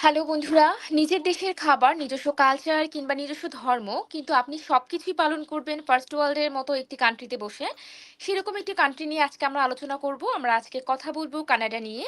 Hello বন্ধুরা, নিজের দেশের খাবার, নিজস্ব কালচার কিংবা নিজস্ব ধর্ম কিন্তু আপনি সবকিছুই পালন করবেন ফার্স্ট ওয়ার্ল্ডের মতো একটি কান্ট্রিতে বসে। সেরকম একটি কান্ট্রি নিয়ে আজকে আমরা আলোচনা করব। আমরা আজকে কথা বলব কানাডা নিয়ে।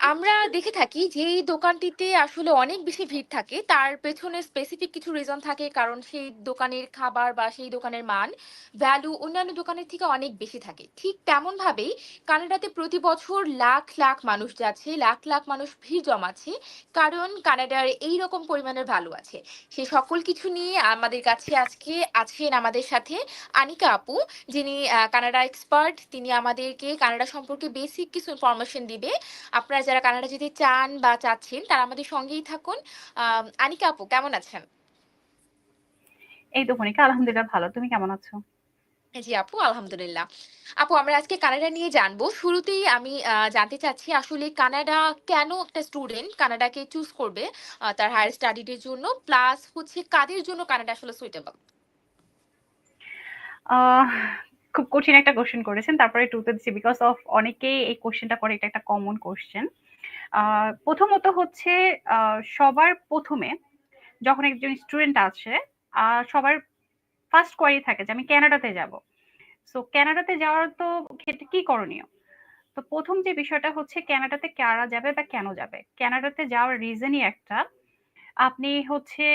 আমরা দেখে থাকি যে এই দোকানটিতে আসলে অনেক বেশি ভিড় থাকে। তার পেছনে স্পেসিফিক কিছু রিজন থাকে। কারণ সেই দোকানের খাবার বা সেই দোকানের মান ভ্যালু অন্যান্য দোকানের থেকে অনেক বেশি থাকে। ঠিক তেমনভাবেই কানাডাতে প্রতি বছর লাখ, লাখ মানুষ যাচ্ছে, লাখ, লাখ মানুষ ভিড় জমাচ্ছে। কারণ কানাডার এই রকম পরিমাণের ভ্যালু আছে। সে সকল কিছু নিয়ে আমাদের কাছে আজকে আছেন আমাদের সাথে আনিকা আপু, যিনি কানাডা এক্সপার্ট। তিনি আমাদেরকে কানাডা সম্পর্কে বেসিক কিছু ইনফরমেশন দিবে। আপনারা যারা কানাডা যেতে চান বা চাচ্ছেন তারা আমাদের সঙ্গেই থাকুন। আনিকা আপু কেমন আছেন? এই তো কণিকা আলহামদুলিল্লাহ ভালো। তুমি কেমন আছো? জি আপু, আলহামদুলিল্লাহ। আপু আমরা আজকে কানাডা নিয়ে জানব। শুরুতেই আমি জানতে চাচ্ছি আসলে কানাডা কেন একটা স্টুডেন্ট কানাডাকে চুজ করবে তার হায়ার স্টাডিজ এর জন্য? প্লাস হচ্ছে কাদের জন্য কানাডা আসলে সুইটেবল? খুব কঠিন একটা কোয়েশ্চেন করেছেন। তারপরে 2 তে দিচ্ছি বিকজ অফ অনেকেই এই কোয়েশ্চেনটা করে, এটা একটা কমন কোয়েশ্চেন। আ প্রথমত হচ্ছে সবার প্রথমে যখন একজন স্টুডেন্ট আছে সবার ফার্স্ট কোয়ারি থাকে যে আমি কানাডাতে যাব। সো ক্যানাডাতে যাওয়ার তো ক্ষেত্রে কি করণীয়? তো প্রথম যে বিষয়টা হচ্ছে কানাডাতে কারা যাবে বা কেন যাবে? ক্যানাডাতে যাওয়ার রিজনই একটা। আপনি হচ্ছে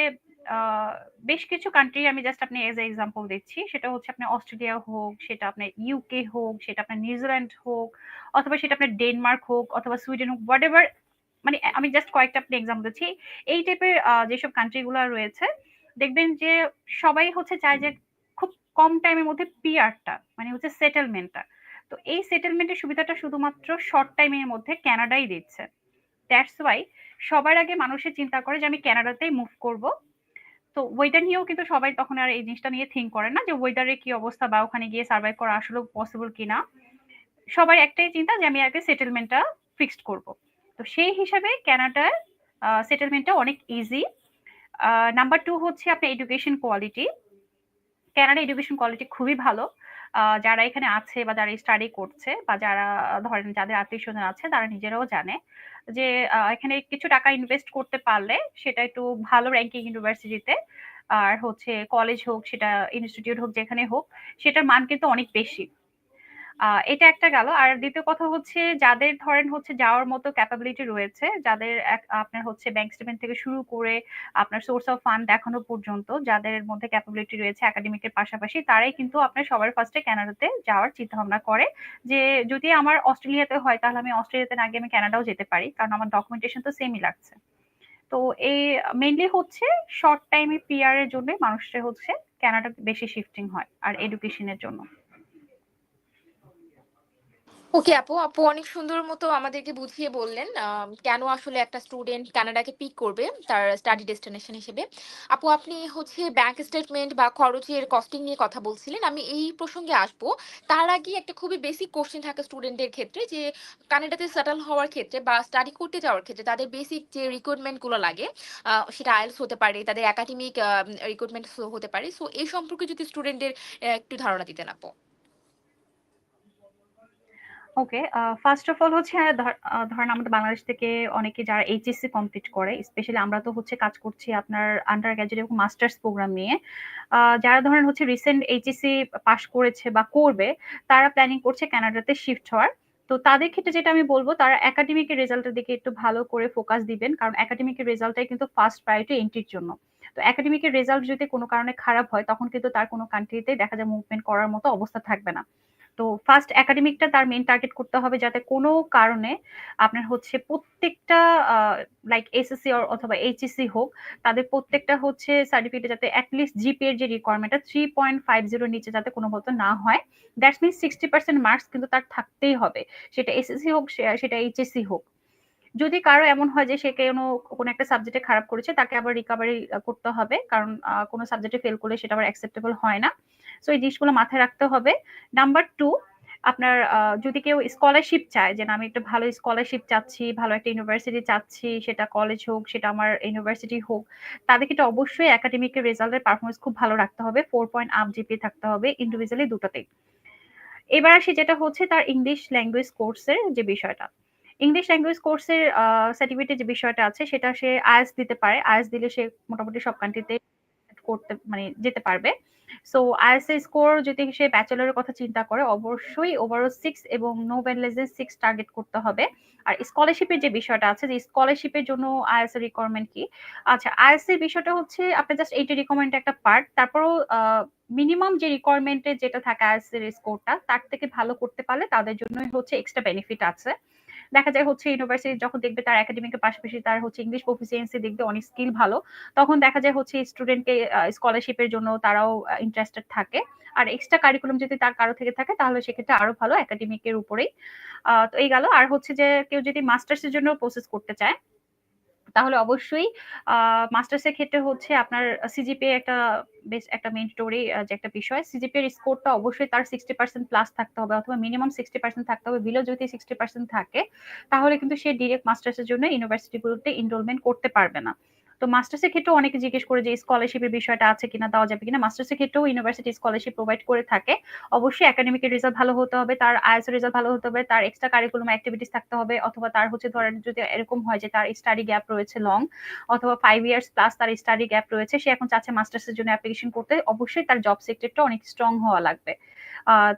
বেশ কিছু কান্ট্রি আমি জাস্ট আপনি এজ এ এক্সাম্পল দিচ্ছি। সেটা হচ্ছে আপনার অস্ট্রেলিয়া হোক, সেটা আপনার ইউকে হোক, সেটা আপনার নিউজিল্যান্ড হোক, অথবা সেটা আপনার ডেনমার্ক হোক অথবা সুইডেন হোক, হোয়াটএভার মানে আমি জাস্ট কয়েকটা আপনি এক্সাম্পল দিচ্ছি। এই টাইপের যেসব কান্ট্রি গুলা রয়েছে, দেখবেন যে সবাই হচ্ছে চায় যে খুব কম টাইমের মধ্যে পিআর টা মানে হচ্ছে সেটেলমেন্ট টা। তো এই সেটেলমেন্টের সুবিধাটা শুধুমাত্র শর্ট টাইম এর মধ্যে কানাডাই দিচ্ছে। দ্যাটস ওয়াই সবার আগে মানুষের চিন্তা করে যে আমি কানাডাতেই মুভ করব। তো ওয়েদার নিয়েও কিন্তু সবাই তখন আর এই জিনিসটা নিয়ে থিঙ্ক করে না যে ওয়েদারের কি অবস্থা বা ওখানে গিয়ে সার্ভাইভ করা আসলে পসিবল কিনা। সবার একটাই চিন্তা যে আমি আগে সেটেলমেন্টটা ফিক্সড করব। তো সেই হিসাবে ক্যানাডার সেটেলমেন্টটা সেটেলমেন্ট অনেক ইজি। নাম্বার টু হচ্ছে আপনার education quality. Canada education quality খুবই ভালো। যারা এখানে আছে বা যারা স্টাডি করছে বা যারা ধরেন যাদের আত্মীয় স্বজন আছে তারা নিজেরাও জানে যে এখানে কিছু টাকা ইনভেস্ট করতে পারলে সেটা একটু ভালো র্যাঙ্কিং ইউনিভার্সিটিতে আর হচ্ছে কলেজ হোক, সেটা ইনস্টিটিউট হোক যেখানে হোক, সেটার মান কিন্তু অনেক বেশি। এটা একটা গেল। আর দ্বিতীয় কথা হচ্ছে যাদের ধরেন হচ্ছে যাওয়ার মতো ক্যাপাবিলিটি রয়েছে, যাদের এক আপনার হচ্ছে ব্যাংক স্টেটমেন্ট থেকে শুরু করে আপনার সোর্স অফ ফান্ড দেখানো পর্যন্ত যাদের মধ্যে ক্যাপাবিলিটি রয়েছে একাডেমিক এর পাশাপাশি তারাই কিন্তু আপনার সবার ফার্স্টে এ কানাডাতে যাওয়ার চিন্তাভাবনা করে। যে যদি আমার অস্ট্রেলিয়াতে হয় তাহলে আমি অস্ট্রেলিয়াতে না গিয়ে আমি কানাডাও যেতে পারি। কারণ আমার ডকুমেন্টেশন তো সেমই লাগছে। তো এই মেইনলি হচ্ছে শর্ট টাইম পিআর এর জন্যই মানুষরা হচ্ছে কানাডাতে বেশি শিফটিং হয় আর এডুকেশনের জন্য। ওকে আপু, আপু অনেক সুন্দর মতো আমাদেরকে বুঝিয়ে বললেন কেন আসলে একটা স্টুডেন্ট কানাডাকে পিক করবে তার স্টাডি ডেস্টিনেশন হিসেবে। আপু আপনি হচ্ছে ব্যাংক স্টেটমেন্ট বা খরচের কস্টিং নিয়ে কথা বলছিলেন। আমি এই প্রসঙ্গে আসব। তার আগে একটা খুবই বেসিক কোশ্চেন থাকে স্টুডেন্টদের ক্ষেত্রে যে কানাডাতে সেটেল হওয়ার ক্ষেত্রে বা স্টাডি করতে যাওয়ার ক্ষেত্রে তাদের বেসিক যে রিক্রুটমেন্টগুলো লাগে সেটা আইএলটিএস হতে পারে, তাদের একাডেমিক রিক্রুটমেন্ট হতে পারে। সো এই সম্পর্কে যদি স্টুডেন্টদের একটু ধারণা দিতেন আপু। ওকে। ফার্স্ট অফ অল হচ্ছে ধরেন আমাদের বাংলাদেশ থেকে অনেকে যারা এইচএসসি কমপ্লিট করে, স্পেশালি আমরা তো হচ্ছে কাজ করছি আপনার আন্ডার গ্র্যাজুয়েট এবং মাস্টার্স প্রোগ্রাম নিয়ে। যারা ধরেন হচ্ছে রিসেন্ট এইচএসসি পাস করেছে বা করবে, তারা প্ল্যানিং করছে কানাডাতে শিফট হওয়ার। তো তাদের ক্ষেত্রে যেটা আমি বলব তারা একাডেমিক এর রেজাল্ট এর দিকে একটু ভালো করে ফোকাস দিবেন। কারণ একাডেমিক রেজাল্টটাই কিন্তু ফার্স্ট প্রায়োরিটি এন্ট্রির জন্য। তো একাডেমিক রেজাল্ট যদি কোনো কারণে খারাপ হয় তখন কিন্তু তার কোন কান্ট্রিতে দেখা যায় মুভমেন্ট করার মতো অবস্থা থাকবে না। তো ফার্স্ট একাডেমিকটা তার মেইন টার্গেট করতে হবে যাতে কোন কারণে আপনার হচ্ছে প্রত্যেকটা লাইক এসএসসি অথবা এইচএসসি হোক, তাদের প্রত্যেকটা হচ্ছে সার্টিফিকেটে যাতে এট লিস্ট জিপিএ এর যে রিকোয়ারমেন্ট টা 3.50 এর নিচে যাতে কোনো মতো না হয়। দ্যাটস মিনস 60% মার্কস কিন্তু তার থাকতেই হবে। সেটা এসএসসি হোক সেটা এইচএসসি হোক। যদি কারও এমন হয় যে সে কেন কোনো একটা সাবজেক্টে খারাপ করেছে তাকে আবার রিকভারি করতে হবে। কারণ কোন সাবজেক্টে ফেল করলে সেটা আবার অ্যাকসেপ্টেবল হয় না। সো এই জিনিসগুলো মাথায় রাখতে হবে। নাম্বার টু আপনার যদি কেউ স্কলারশিপ চায় যে আমি একটা ভালো স্কলারশিপ চাচ্ছি, ভালো একটা ইউনিভার্সিটি চাচ্ছি, সেটা কলেজ হোক, সেটা আমার ইউনিভার্সিটি হোক, তাদেরকে ক্ষেত্রে অবশ্যই একাডেমিক রেজাল্টের পারফরমেন্স খুব ভালো রাখতে হবে। ফোর পয়েন্ট আপ জিপিএ থাকতে হবে ইন্ডিভিজুয়ালি দুটোতেই এবার আসি যেটা হচ্ছে তার ইংলিশ ল্যাঙ্গুয়েজ কোর্সের যে বিষয়টা। ইংলিশ ল্যাঙ্গুয়েজ কোর্সের সার্টিফিকেটের যে বিষয়টা আছে সেটা সে IELTS দিতে পারে। IELTS দিলে সে মোটামুটি সব কান্ট্রিতে করতে মানে যেতে পারবে। সো এর স্কোর যদি সে ব্যাচেলরের কথা চিন্তা করে, অবশ্যই ওভারঅল 6 এবং নো দ্যান 6 টার্গেট করতে হবে। আর স্কলারশিপের যে বিষয়টা আছে, যে স্কলারশিপের জন্য এর রিকোয়ারমেন্ট কি? আচ্ছা এর বিষয়টা হচ্ছে আপনার জাস্ট 80 রিকোয়ারমেন্ট একটা পার্ট। তারপরও মিনিমাম যে রিকোয়ারমেন্ট যেটা থাকে এর স্কোরটা তার থেকে ভালো করতে পারলে তাদের জন্যই হচ্ছে এক্সট্রা বেনিফিট আছে। দেখা যায় হচ্ছে ইউনিভার্সিটি যখন দেখবে তার একাডেমিকের পাশাপাশি তার হচ্ছে ইংলিশ প্রফিসিয়েন্সি দেখবে অনেক স্কিল ভালো। তখন দেখা যায় হচ্ছে স্টুডেন্টকে স্কলারশিপের জন্য তারাও ইন্টারেস্টেড থাকে। আর এক্সট্রা কারিকুলাম যদি তার কারও থেকে থাকে, তাহলে সেক্ষেত্রে আরও ভালো একাডেমিকের উপরেই। তো এই গেল। আর হচ্ছে যে কেউ যদি মাস্টার্স এর জন্য প্রসেস করতে চায় তাহলে অবশ্যই মাস্টার্সের ক্ষেত্রে হচ্ছে আপনার সিজিপিএ একটা বেশ একটা মেন স্টোরি যে একটা বিষয়। সিজিপি এর স্কোরটা অবশ্যই তার 60% প্লাস থাকতে হবে অথবা মিনিমাম 60% থাকতে হবে। বিলো যদি 60% থাকে, তাহলে কিন্তু সে ডিরেক্ট মাস্টার্সের জন্য ইউনিভার্সিটিগুলোতে এনরোলমেন্ট করতে পারবে না। তো মাস্টার্স এর ক্ষেত্রেও অনেকে জিজ্ঞেস করে যে স্কলারশিপের বিষয়টা আছে কিনা, দেওয়া যাবে কিনা? মাস্টার্স এর ক্ষেত্রেও ইউনিভার্সিটি স্কলারশিপ প্রোভাইড করে থাকে। অবশ্যই একাডেমিকের রেজাল্ট ভালো হতে হবে, তার এর রেজাল্ট ভালো হতে হবে, তার এক্সট্রা কারিকুলাম এক্টিভিটিস থাকতে হবে অথবা তার হচ্ছে ধরেন যদি এরকম হয় যে তার স্টাডি গ্যাপ রয়েছে লং অথবা ফাইভ ইয়ার্স প্লাস তার স্টাডি গ্যাপ রয়েছে। সে এখন চাচ্ছে মাস্টার্স এর জন্য অ্যাপ্লিকেশন করতে। অবশ্যই তার জব সেক্টরটা অনেক স্ট্রং হওয়া লাগবে।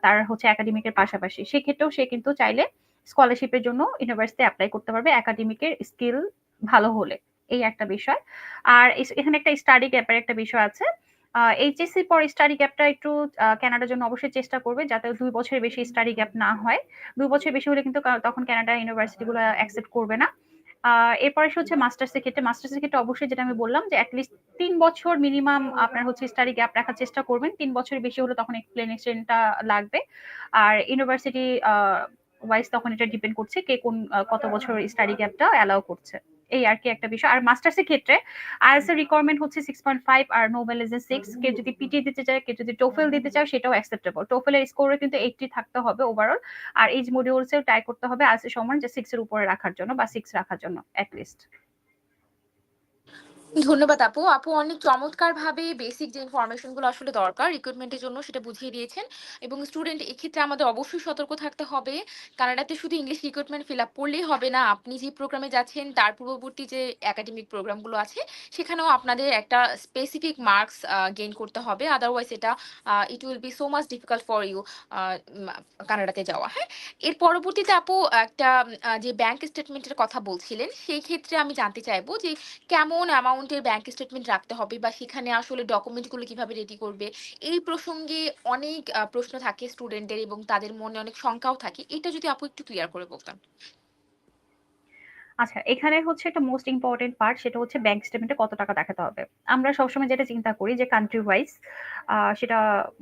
তার হচ্ছে একাডেমিক এর পাশাপাশি। সেক্ষেত্রেও সে কিন্তু চাইলে স্কলারশিপের জন্য ইউনিভার্সিটি অ্যাপ্লাই করতে পারবে একাডেমিক এর স্কিল ভালো হলে। এই একটা বিষয়। আর এখানে একটা স্টাডি গ্যাপ এর একটা বিষয় আছে। এইচএসসি পর স্টাডি গ্যাপটা একটু কানাডার জন্য অবশ্যই চেষ্টা করবে যাতে দুই বছরের বেশি স্টাডি গ্যাপ না হয়। দুই বছরের বেশি হলে কিন্তু তখন কানাডা ইউনিভার্সিটি গুলো অ্যাকসেপ্ট করবে না। এরপরে হচ্ছে মাস্টার্স এর ক্ষেত্রে। মাস্টার্স এর ক্ষেত্রে অবশ্যই যেটা আমি বললাম যে এট লিস্ট ৩ বছর মিনিমাম আপনার হচ্ছে স্টাডি গ্যাপ রাখার চেষ্টা করবেন। তিন বছরের বেশি হলে তখন এক্সপ্লেনেশন টা লাগবে। আর ইউনিভার্সিটি ওয়াইজ তখন এটা ডিপেন্ড করছে কে কোন কত বছর স্টাডি গ্যাপটা অ্যালাও করছে। এই আর কি একটা বিষয়। আর মাস্টার্স এর ক্ষেত্রে আইএলস এর রিকোয়ারমেন্ট হচ্ছে 6.5 আর ফাইভ আর নোবেল দ্যান 6 কে যদি পিটি দিতে চায়, কে যদি টোফেল দিতে চায় সেটাও অ্যাকসেপ্টেবল। টোফেলের এর স্কোরও কিন্তু 80 থাকতে হবে ওভারঅল। আর এজ মডিউলসেও ট্রাই করতে হবে আইএলস এর সমান যে 6 এর উপরে রাখার জন্য বা 6 রাখার জন্য অ্যাট লিস্ট। ধন্যবাদ আপু। আপু অনেক চমৎকারভাবে বেসিক যে ইনফরমেশনগুলো আসলে দরকার রিক্রুটমেন্ট এর জন্য সেটা বুঝিয়ে দিয়েছেন। এবং স্টুডেন্ট এক্ষেত্রে আমাদের অবশ্যই সতর্ক থাকতে হবে। কানাডাতে শুধু ইংলিশ রিক্রুটমেন্ট ফিল আপ করলেই হবে না। আপনি যে প্রোগ্রামে যাচ্ছেন তার পূর্ববর্তী যে একাডেমিক প্রোগ্রামগুলো আছে সেখানেও আপনাদের একটা স্পেসিফিক মার্কস গেইন করতে হবে। আদারওয়াইজ এটা it will be so much difficult for you কানাডাতে যাওয়া। হ্যাঁ? এর পরবর্তীতে আপু একটা যে ব্যাংক স্টেটমেন্টের কথা বলছিলেন, সেই ক্ষেত্রে আমি জানতে চাইব যে কেমন অ্যামাউন্ট এর ব্যাংক স্টেটমেন্ট রাখতে হবে বা সেখানে আসলে ডকুমেন্টগুলো কীভাবে রেডি করবে? এই প্রসঙ্গে অনেক প্রশ্ন থাকে স্টুডেন্টদের এবং তাদের মনে অনেক শঙ্কাও থাকে। এটা যদি আপু একটু ক্লিয়ার করে বলতেন। আচ্ছা, এখানে হচ্ছে একটা মোস্ট ইম্পোর্টেন্ট পার্ট সেটা হচ্ছে ব্যাংক স্টেটমেন্টে কত টাকা দেখাতে হবে। আমরা সবসময় যেটা চিন্তা করি যে কান্ট্রি ওয়াইজ সেটা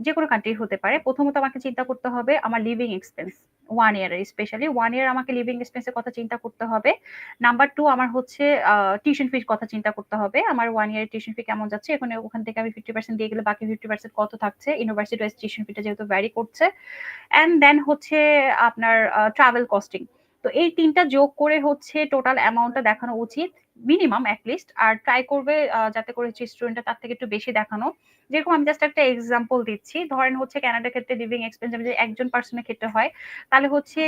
যেকোনো কান্ট্রি হতে পারে। প্রথমত আমাকে চিন্তা করতে হবে আমার লিভিং এক্সপেন্স ওয়ান ইয়ারের স্পেশালি ওয়ান ইয়ার আমাকে লিভিং এক্সপেন্স এর কথা চিন্তা করতে হবে। নাম্বার টু আমার হচ্ছে টিউশন ফির কথা চিন্তা করতে হবে। আমার ওয়ান ইয়ারের টিউশন ফি কেমন যাচ্ছে? এখানে ওখান থেকে আমি 50% দিয়ে গেলে বাকি 50% কত থাকছে? ইউনিভার্সিটি ওয়াইজ টিউশন ফিটা যেহেতু ভ্যারি করছে। অ্যান্ড দেন হচ্ছে আপনার ট্রাভেল কস্টিং। তো এই তিনটা যোগ করে হচ্ছে টোটাল অ্যামাউন্টটা দেখানো উচিত। Minimum at least least. R try করবে যাতে করে হচ্ছে স্টুডেন্টটা তার থেকে একটু বেশি দেখানো। যেরকম আমি জাস্ট একটা এক্সাম্পল দিচ্ছি। ধরেন হচ্ছে ক্যানাডার ক্ষেত্রে লিভিং এক্সপেন্স যদি একজন পার্সনের ক্ষেত্রে হয়, তাহলে হচ্ছে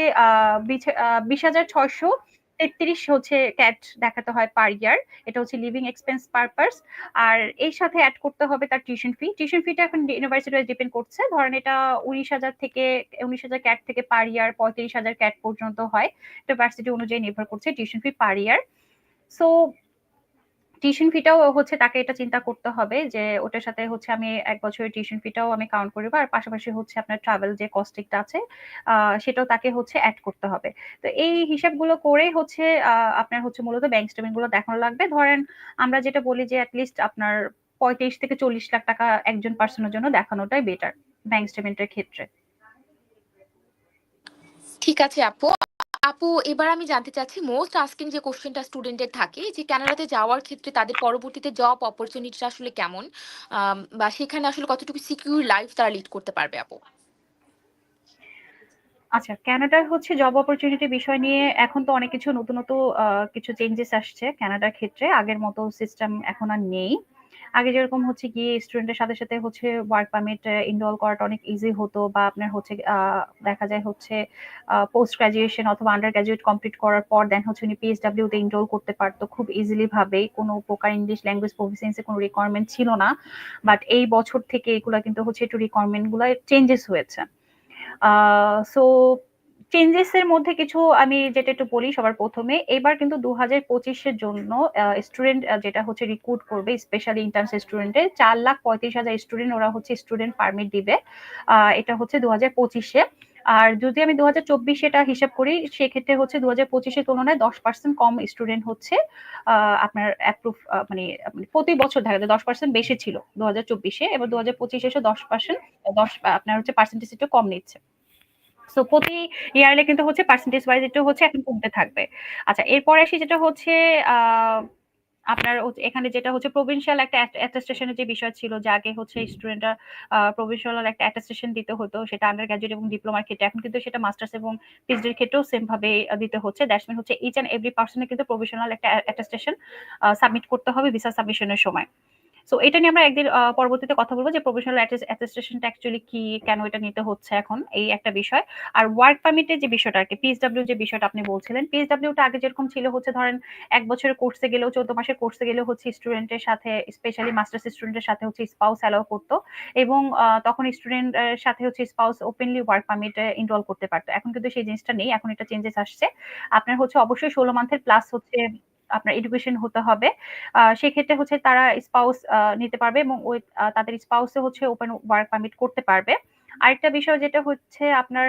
বিশ হাজার আ ২০,৬৩৩ হচ্ছে ক্যাট দেখাতে হয় পার ইয়ার। এটা হচ্ছে লিভিং এক্সপেন্স পারপাস। আর এর সাথে অ্যাড করতে হবে তার টিউশন ফি। টিউশন ফিটা এখন ইউনিভার্সিটি ওয়াইজ ডিপেন্ড করছে। ধরেন এটা ১৯,০০০ থেকে ১৯,০০০ ক্যাট থেকে পার ইয়ার ৩৫,০০০ ক্যাট পর্যন্ত হয়। এটা ভার্সিটি অনুযায়ী নির্ভর করছে tuition fee per year. So tuition ফিটাও হচ্ছে তাকে এটা চিন্তা করতে হবে যে ওটার সাথে হচ্ছে আমি ১ বছরের টিউশন ফিটাও আমি কাউন্ট করিব। আর পাশাপাশি হচ্ছে আপনার ট্রাভেল যে কস্টিংটা আছে সেটাও তাকে হচ্ছে এড করতে হবে। তো এই হিসাবগুলো করেই হচ্ছে আপনার হচ্ছে মূলত ব্যাংক স্টেটমেন্টগুলো দেখানো লাগবে। ধরেন আমরা যেটা বলি যে এট লিস্ট আপনার ৩৫ থেকে ৪০ লাখ টাকা একজন পারসন এর জন্য দেখানোটাই বেটার ব্যাংক স্টেটমেন্ট এর ক্ষেত্রে। ঠিক আছে আপু। আপু এবার আমি জানতে চাচ্ছি মোস্ট আস্কিং যে কোয়েশ্চেনটা স্টুডেন্টদের থাকে যে কানাডাতে যাওয়ার ক্ষেত্রে তাদের পরবর্তীতে জব অপরচুনিটিটা আসলে কেমন? বা সেখানে আসলে কতটুকু সিকিউর লাইফ তারা লিড করতে পারবে আপু? আচ্ছা, কানাডার হচ্ছে জব অপরচুনিটি বিষয় নিয়ে এখন তো অনেক কিছু নতুন, নতুন কিছু চেঞ্জেস আসছে কানাডার ক্ষেত্রে। আগের মতো সিস্টেম এখন আর নেই। আগে যেরকম হচ্ছে গিয়ে স্টুডেন্টের সাথে, সাথে হচ্ছে ওয়ার্ক পারমিট এনরোল করাটা অনেক ইজি হতো বা আপনার হচ্ছে দেখা যায় হচ্ছে পোস্ট গ্রাজুয়েশন অথবা আন্ডার গ্র্যাজুয়েট কমপ্লিট করার পর দেন হচ্ছে উনি পিএসডব্লিউ তে এনরোল করতে পারতো খুব ইজিলি ভাবেই। কোনো প্রকার ইংলিশ ল্যাঙ্গুয়েজ প্রফিসিয়েন্সি কোনো রিকোয়ারমেন্ট ছিল না। বাট এই বছর থেকে এগুলা কিন্তু হচ্ছে একটু রিকোয়ারমেন্টগুলা চেঞ্জেস হয়েছে। সো চেঞ্জেস এর মধ্যে কিছু আমি যেটা একটু বলি সবার প্রথমে এবার কিন্তু ২০২৫ এর জন্য আ স্টুডেন্ট যেটা হচ্ছে রিক্রুট করবে স্পেশালি ইন্টার্নস স্টুডেন্টের ৪,৩৫,০০০ স্টুডেন্ট ওরা হচ্ছে স্টুডেন্ট পারমিট দিবে। এটা হচ্ছে ২০২৫ পঁচিশে আর যদি আমি ২০২৪ এটা হিসাব করি সেক্ষেত্রে হচ্ছে ২০২৫ এর তুলনায় ১০% কম স্টুডেন্ট হচ্ছে আপনার অ্যাপ্রুভ আ মানে প্রতি বছর দেখা যায় ১০% বেশি ছিল ২০২৪ এ এবার ২০২৫ এসে 10% ১০ আপনার হচ্ছে পার্সেন্টেজ একটু কম নিচ্ছে। সো প্রতি ইয়ারলি কিন্তু হচ্ছে পার্সেন্টেজ ওয়াইজ হচ্ছে এখন কমতে থাকবে। আচ্ছা আসি যেটা হচ্ছে আপনার এখানে যেটা হচ্ছে প্রভিনশিয়াল একটা অ্যাটেস্টেশন এর যে বিষয় ছিল, যে আগে হচ্ছে স্টুডেন্টরা প্রভিনশিয়াল একটা অ্যাটেস্টেশন দিতে হতো, সেটা আন্ডার এবং ডিপ্লোমার ক্ষেত্রে এখন কিন্তু সেটা মাস্টার্স এবং পিএইচডি এর ক্ষেত্রেও সেম ভাবে দিতে হচ্ছে। দ্যাটস মিন হচ্ছে ইচ অ্যান্ড এভরি পারসন কিন্তু প্রভিশনাল একটা অ্যাটেস্টেশন সাবমিট করতে হবে ভিসা সাবমিশনের সময়। সো এটা নিয়ে আমরা একদিন পরবর্তীতে কথা বলব যে প্রফেশনাল অ্যাটেস্টেশনটা অ্যাকচুয়ালি কি? কেন এটা নিতে হচ্ছে এখন? এই একটা বিষয়। আর ওয়ার্ক পারমিটের যে বিষয়টা আরকি পিএসডব্লিউ যে বিষয়টা আপনি বলছিলেন, পিএসডব্লিউটা আগে যেরকম ছিল হচ্ছে ধরেন ১ বছরের কোর্সে গেলেও ১৪ মাসের কোর্সে গেলেও হচ্ছে স্টুডেন্টের সাথে স্পেশালি মাস্টার্স স্টুডেন্টের সাথে হচ্ছে স্পাউস অ্যালাও করত এবং তখন স্টুডেন্ট সাথে হচ্ছে স্পাউস ওপেনলি ওয়ার্ক পারমিটে এনরোল করতে পারত। এখন কিন্তু সেই জিনিসটা নেই। এখন এটা চেঞ্জেস আসছে। আপনার হচ্ছে অবশ্যই ১৬ মান্থের প্লাস হচ্ছে আপনার এডুকেশন হতে হবে। সেক্ষেত্রে হচ্ছে তারা স্পাউস নিতে পারবে এবং ওই তাদের স্পাউসও হচ্ছে ওপেন ওয়ার্ক পারমিট করতে পারবে। আরেকটা বিষয় যেটা হচ্ছে আপনার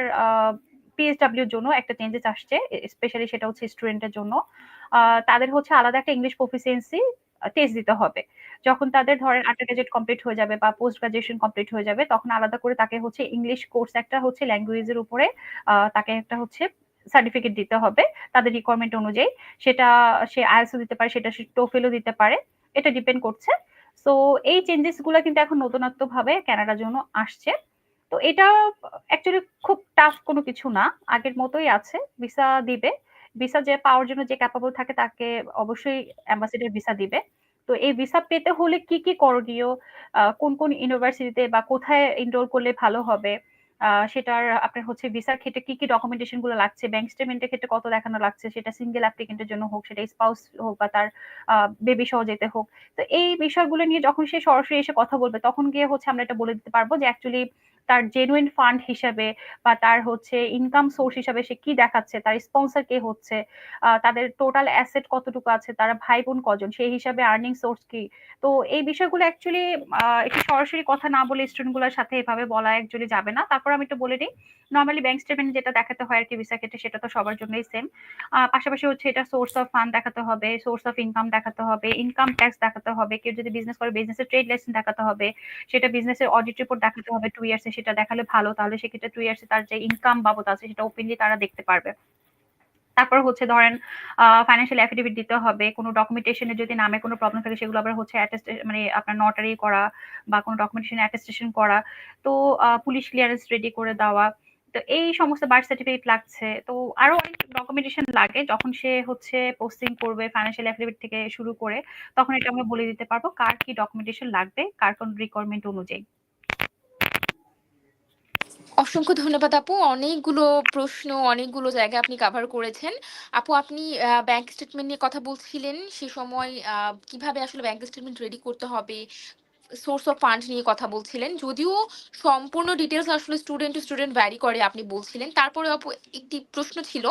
পিএসডব্লিউ এর জন্য একটা চেঞ্জেস আসছে। স্পেশালি সেটা হচ্ছে স্টুডেন্টের জন্য। তাদের হচ্ছে আলাদা একটা ইংলিশ প্রফিসিয়েন্সি টেস্ট দিতে হবে। যখন তাদের ধরেন আন্ডার গ্র্যাজুয়েট কমপ্লিট হয়ে যাবে বা পোস্ট গ্র্যাজুয়েশন কমপ্লিট হয়ে যাবে, তখন আলাদা করে তাকে হচ্ছে ইংলিশ কোর্স একটা হচ্ছে ল্যাঙ্গুয়েজের উপরে তাকে একটা হচ্ছে সার্টিফিকেট দিতে হবে তাদের রিকোয়ারমেন্ট অনুযায়ী। সেটা সে IELTS ও দিতে পারে, সেটা সে TOEFL ও দিতে পারে। এটা ডিপেন্ড করছে। সো এই চেঞ্জেসগুলা কিন্তু এখন নতুনত্ব ভাবে কানাডার জন্য আসছে। তো এটা অ্যাকচুয়ালি খুব টাফ কোনো কিছু না। আগের মতোই আছে। ভিসা দিবে। ভিসা যে পাওয়ার জন্য যে ক্যাপাবল থাকে তাকে অবশ্যই অ্যাম্বাসিডার ভিসা দিবে। তো এই ভিসা পেতে হলে কি, কি করণীয়? কোন, কোন ইউনিভার্সিটিতে বা কোথায় এনরোল করলে ভালো হবে? সেটার আপনার হচ্ছে ভিসার ক্ষেত্রে কি, কি ডকুমেন্টেশনগুলো লাগছে? ব্যাংক স্টেটমেন্ট এর ক্ষেত্রে কত দেখানো লাগছে? সেটা সিঙ্গেল অ্যাপ্লিকেন্টের জন্য হোক, সেটা স্পাউস হোক বা তার বেবি সহ যেতে হোক। তো এই বিষয়গুলো নিয়ে যখন সে সরাসরি এসে কথা বলবে তখন গিয়ে হচ্ছে আমরা এটা বলে দিতে পারব যে অ্যাকচুয়ালি তার জেনুইন ফান্ড হিসাবে বা তার হচ্ছে ইনকাম সোর্স হিসাবে সে কি দেখাচ্ছে? তার স্পন্সর কে হচ্ছে? তাদের টোটাল অ্যাসেট কতটুকু আছে? তারা ভাই-বোন কজন? সেই হিসাবে আর্নিং সোর্স কি? তো এই বিষয়গুলো অ্যাকচুয়ালি একটু সরাসরি কথা না বলে স্টুডেন্টগুলার সাথে এভাবে বলা অ্যাকচুয়ালি যাবে না। তারপর আমি একটু বলে নিই। নরমালি ব্যাংক স্টেটমেন্ট যেটা দেখাতে হয় আর কি ভিসা ক্ষেত্রে সেটা তো সবার জন্যই সেম। পাশাপাশি হচ্ছে এটা সোর্স অফ ফান্ড দেখাতে হবে, সোর্স অফ ইনকাম দেখাতে হবে, ইনকাম ট্যাক্স দেখাতে হবে। কেউ যদি বিজনেস করে বিজনেসের ট্রেড লাইসেন্স দেখাতে হবে। সেটা বিজনেসের অডিট রিপোর্ট দেখাতে হবে টু ইয়ার্স সেটা দেখালে ভালো। তাহলে সেক্ষেত্রে টু ইয়ার্স তার যে ইনকাম বাবদ আছে সেটা ওপেনলি তারা দেখতে পারবে। তারপর হচ্ছে ধরেন ফাইন্যান্সিয়াল অ্যাফিডেভিট দিতে হবে। কোনো ডকুমেন্টেশন যদি নামে কোনো প্রবলেম থাকে সেগুলো আবার হচ্ছে মানে আপনার নটারি করা বা কোনো ডকুমেন্টেশন অ্যাটেস্টেশন করা। তো পুলিশ ক্লিয়ারেন্স রেডি করে দেওয়া। তো এই সমস্ত বার্থ সার্টিফিকেট লাগছে। তো আরও অনেক ডকুমেন্টেশন লাগে যখন সে হচ্ছে পোস্টিং করবে ফাইন্যান্সিয়াল এফিডেভিট থেকে শুরু করে তখন এটা আমরা বলে দিতে পারব কার কি ডকুমেন্টেশন লাগবে, কার কোন রিকোয়ারমেন্ট অনুযায়ী। অসংখ্য ধন্যবাদ আপু। অনেকগুলো প্রশ্ন, অনেকগুলো জায়গা আপনি কভার করেছেন। আপু আপনি ব্যাংক স্টেটমেন্ট নিয়ে কথা বলছিলেন। সে সময় কীভাবে আসলে ব্যাংক স্টেটমেন্ট রেডি করতে হবে, সোর্স অফ ফান্ড নিয়ে কথা বলছিলেন। যদিও সম্পূর্ণ ডিটেলস আসলে স্টুডেন্ট টু স্টুডেন্ট ভ্যারি করে আপনি বলছিলেন। তারপরেও আপু একটি প্রশ্ন ছিল।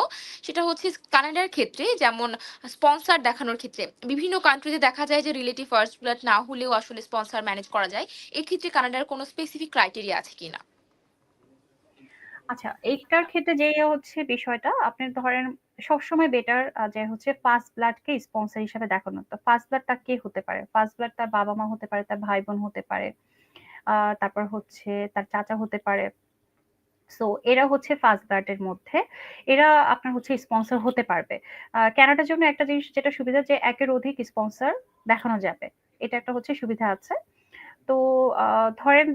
সেটা হচ্ছে কানাডার ক্ষেত্রে যেমন স্পন্সর দেখানোর ক্ষেত্রে বিভিন্ন কান্ট্রিতে দেখা যায় যে রিলেটিভ ফার্স্ট ব্লাড না হলেও আসলে স্পন্সর ম্যানেজ করা যায়। এক্ষেত্রে কানাডার কোনো স্পেসিফিক ক্রাইটেরিয়া আছে কিনা? আচ্ছা, এইটার ক্ষেত্রে যে হচ্ছে বিষয়টা আপনি ধরেন সবসময় বেটার যে হচ্ছে ফার্স্ট ব্লাড কে স্পন্সর হিসেবে দেখানো। তো ফার্স্ট ব্লাড টা কে হতে পারে? ফার্স্ট ব্লাড তার বাবা-মা হতে পারে, তার ভাই-বোন হতে পারে। তারপর হচ্ছে তার চাচা হতে পারে। সো এরা হচ্ছে ফার্স্ট ব্লাড এর মধ্যে। এরা আপনার হচ্ছে স্পন্সর হতে পারবে। আ কানাডার জন্য একটা জিনিস যেটা সুবিধা যে একের অধিক স্পন্সর দেখানো যাবে। এটা একটা হচ্ছে সুবিধা আছে। তো ধরেন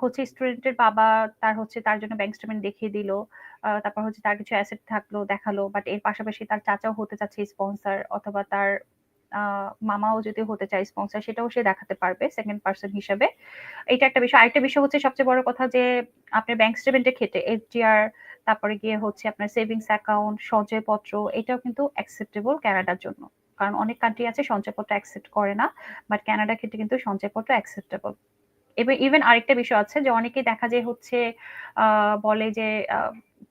হচ্ছে স্টুডেন্টের বাবা তার হচ্ছে তার জন্য ব্যাংক স্টেটমেন্ট দেখিয়ে দিল। তারপর হচ্ছে তার কিছু অ্যাসেট থাকল, দেখাল। বাট এর পাশাপাশি তার চাচাও হতে চাচ্ছে স্পন্সর অথবা তার মামাও যদি হতে চায় স্পন্সর সেটাও সে দেখাতে পারবে সেকেন্ড পারসন হিসাবে। এটা একটা বিষয়। আরেকটা বিষয় হচ্ছে সবচেয়ে বড় কথা যে আপনার ব্যাংক স্টেটমেন্টের ক্ষেত্রে এফডিআর তারপরে গিয়ে হচ্ছে আপনার সেভিংস অ্যাকাউন্ট, সঞ্চয়পত্র এটাও কিন্তু অ্যাকসেপ্টেবল কানাডার জন্য। কারণ অনেক কান্ট্রি আছে সঞ্চয়পত্র অ্যাকসেপ্ট করে না। বাট কানাডার ক্ষেত্রে কিন্তু সঞ্চয়পত্র অ্যাকসেপ্টেবল। এবে ইভেন আরেকটা বিষয় আছে যে অনেকেই দেখা যায় হচ্ছে বলে যে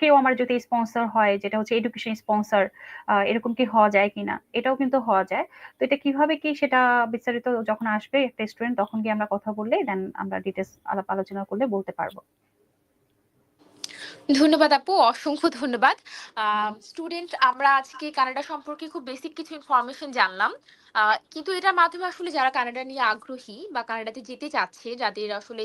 কেউ আমার যদি স্পন্সর হয়, যেটা হচ্ছে এডুকেশন স্পন্সর এরকম কি হওয়া যায় কিনা? এটাও কিন্তু হওয়া যায়। তো এটা কীভাবে কি সেটা বিস্তারিত যখন আসবে একটা স্টুডেন্ট তখন গিয়ে আমরা কথা বললে দেন আমরা ডিটেলস আলাপ আলোচনা করলে বলতে পারব। ধন্যবাদ আপু। অসংখ্য ধন্যবাদ। স্টুডেন্ট আমরা আজকে কানাডা সম্পর্কে খুব বেসিক কিছু ইনফরমেশন জানলাম। কিন্তু এটার মাধ্যমে আসলে যারা কানাডা নিয়ে আগ্রহী বা কানাডাতে যেতে চাচ্ছে, যাদের আসলে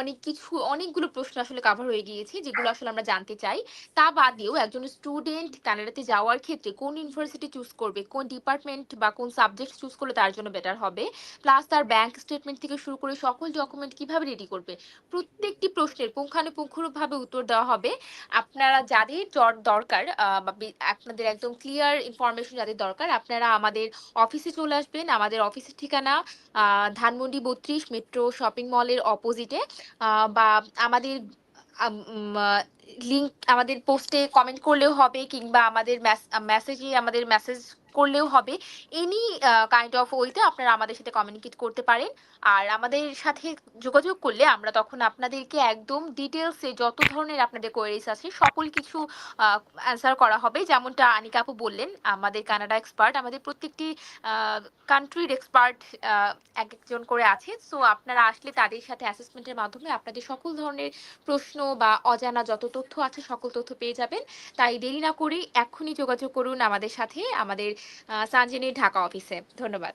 অনেক কিছু অনেকগুলো প্রশ্ন আসলে কভার হয়ে গিয়েছে, যেগুলো আসলে আমরা জানতে চাই। তা বাদেও একজন স্টুডেন্ট কানাডাতে যাওয়ার ক্ষেত্রে কোন ইউনিভার্সিটি চুজ করবে, কোন ডিপার্টমেন্ট বা কোন সাবজেক্ট চুজ করলে তার জন্য বেটার হবে। প্লাস তার ব্যাংক স্টেটমেন্ট থেকে শুরু করে সকল ডকুমেন্ট কীভাবে রেডি করবে। প্রত্যেকটি প্রশ্নের পুঙ্খানুপুঙ্খভাবে উত্তর দেওয়া হবে। আপনারা যাদের দরকার আপনাদের একদম ক্লিয়ার ইনফরমেশন যাদের দরকার, আপনারা আমাদের অফিসে চলে আসবেন। আমাদের অফিসের ঠিকানা ধানমন্ডি ৩২ মেট্রো শপিং মলের অপোজিটে বা আমাদের লিংক আমাদের পোস্টে কমেন্ট করলেও হবে কিংবা আমাদের মেসেজে আমাদের মেসেজ করলেও হবে। এনি কাইন্ড অফ ওয়েতে আপনারা আমাদের সাথে কমিউনিকেট করতে পারেন। আর আমাদের সাথে যোগাযোগ করলে আমরা তখন আপনাদেরকে একদম ডিটেলসে যত ধরনের আপনাদের কোয়েরিজ আছে সকল কিছু অ্যান্সার করা হবে। যেমনটা আনিকা আপু বললেন, আমাদের কানাডা এক্সপার্ট আমাদের প্রত্যেকটি কান্ট্রির এক্সপার্ট এক একজন করে আছে। সো আপনারা আসলে তাদের সাথে অ্যাসেসমেন্টের মাধ্যমে আপনাদের সকল ধরনের প্রশ্ন বা অজানা যত তথ্য আছে, সকল তথ্য পেয়ে যাবেন। তাই দেরি না করে এখনই যোগাযোগ করুন আমাদের সাথে, আমাদের সানজেনির ঢাকা অফিসে। ধন্যবাদ।